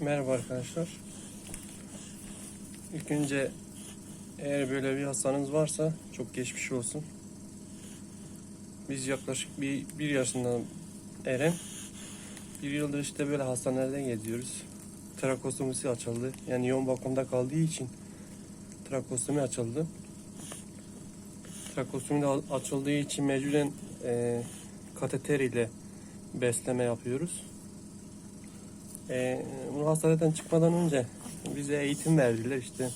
Merhaba arkadaşlar. İlk önce eğer böyle bir hastanız varsa çok geçmiş olsun. Biz yaklaşık bir, bir yaşından Eren bir yıldır işte böyle hastanelerden geziyoruz. Trakostomusi açıldı. Yani yoğun bakımda kaldığı için trakostomi açıldı. Trakostomi de açıldığı için mecburen e, kateter ile besleme yapıyoruz. Ee, bu hastaneden çıkmadan önce bize eğitim verdiler işte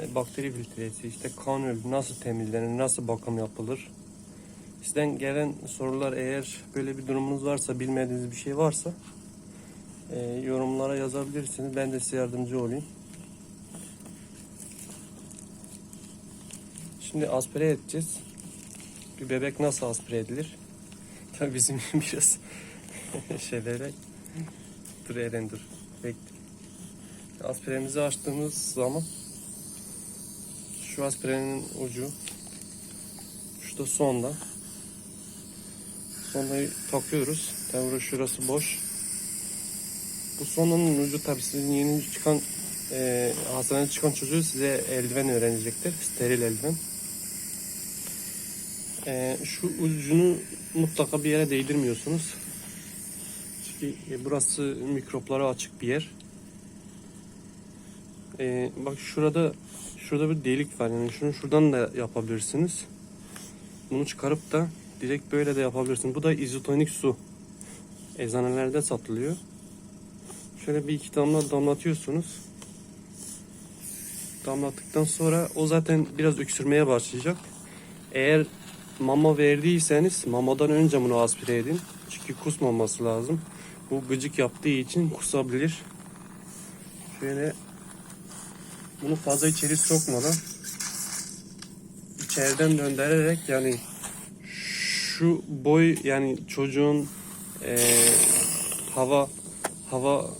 e, bakteri filtresi, işte kanül nasıl temizlenir, nasıl bakım yapılır. Sizden gelen sorular eğer böyle bir durumunuz varsa, bilmediğiniz bir şey varsa e, yorumlara yazabilirsiniz. Ben de size yardımcı olayım. Şimdi aspire edeceğiz. Bir bebek nasıl aspire edilir? Tabii bizim biraz şeylere Dur Eren dur. Bekle. Aspiremizi açtığımız zaman şu aspirenin ucu şurada sonda sondayı takıyoruz. Tabii şurası boş. Bu sondanın ucu tabii sizin yeni çıkan e, hastaneden çıkan çocuğu size eldiven öğrenecektir. Steril eldiven. E, şu ucunu mutlaka bir yere değdirmiyorsunuz. Çünkü e, burası mikroplara açık bir yer. Ee, bak şurada şurada bir delik var yani şunu şuradan da yapabilirsiniz. Bunu çıkarıp da direkt böyle de yapabilirsiniz. Bu da izotonik su. Eczanelerde satılıyor. Şöyle bir iki damla damlatıyorsunuz. Damlattıktan sonra o zaten biraz öksürmeye başlayacak. Eğer mama verdiyseniz mamadan önce bunu aspire edin. Çünkü kusmaması lazım. Bu gıcık yaptığı için kusabilir. Şöyle bunu fazla içeri sokmadan içeriden döndürerek yani şu boy yani çocuğun eee, hava hava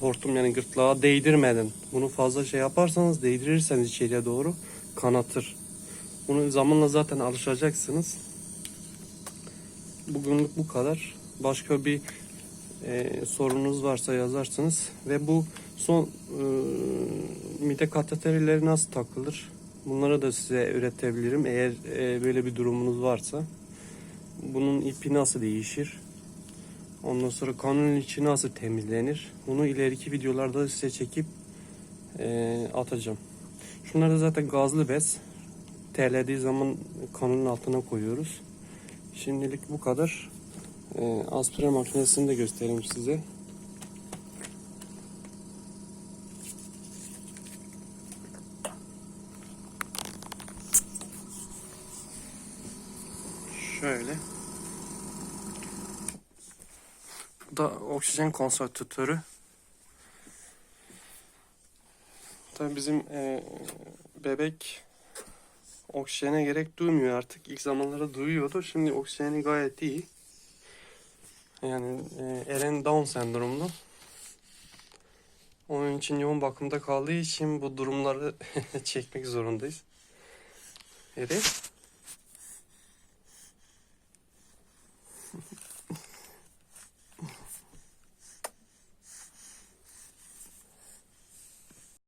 hortum yani gırtlağa değdirmeden bunu fazla şey yaparsanız değdirirseniz içeriye doğru kanatır. Bunu zamanla zaten alışacaksınız. Bugünlük bu kadar. Başka bir e, sorunuz varsa yazarsınız ve bu son e, mide kateterleri nasıl takılır? Bunları da size öğretebilirim eğer e, böyle bir durumunuz varsa. Bunun ipi nasıl değişir? Ondan sonra kanun içi nasıl temizlenir? Bunu ileriki videolarda size çekip e, atacağım. Şunlar da zaten gazlı bez. Terlediği zaman kanunun altına koyuyoruz. Şimdilik bu kadar. E, aspire makinesini de göstereyim size. Şöyle. Bu da oksijen konsantratörü. Tabii bizim e, bebek oksijene gerek duymuyor artık. İlk zamanlarda duyuyordu. Şimdi oksijeni gayet iyi. Yani e, Eren Down sendromlu. Onun için yoğun bakımda kaldığı için bu durumları çekmek zorundayız. Evet.